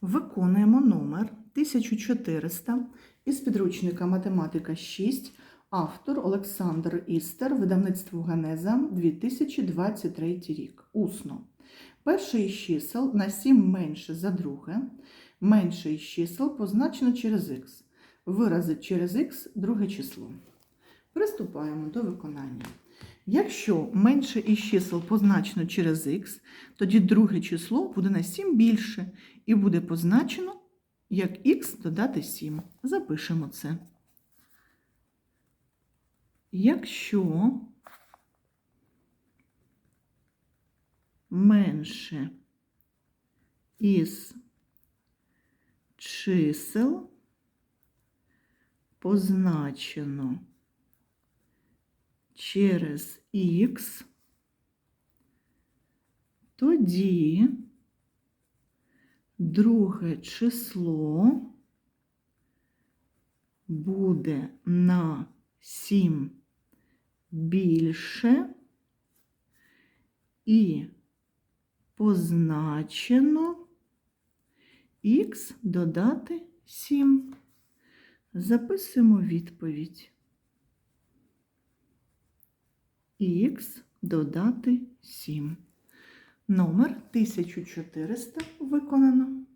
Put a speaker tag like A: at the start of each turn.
A: Виконуємо номер 1400 із підручника Математика 6, автор Олександр Істер, видавництво Генеза 2023 рік. Усно. Перше із чисел на 7 менше за друге. Менше із чисел позначено через х. Вирази через х друге число. Приступаємо до виконання. Якщо менше із чисел позначено через х, тоді друге число буде на 7 більше і буде позначено як х додати 7. Запишемо це. Якщо менше із чисел позначено через х, тоді друге число буде на 7 більше і позначено х додати 7. Записуємо відповідь. Х додати 7. Номер 1400 виконано.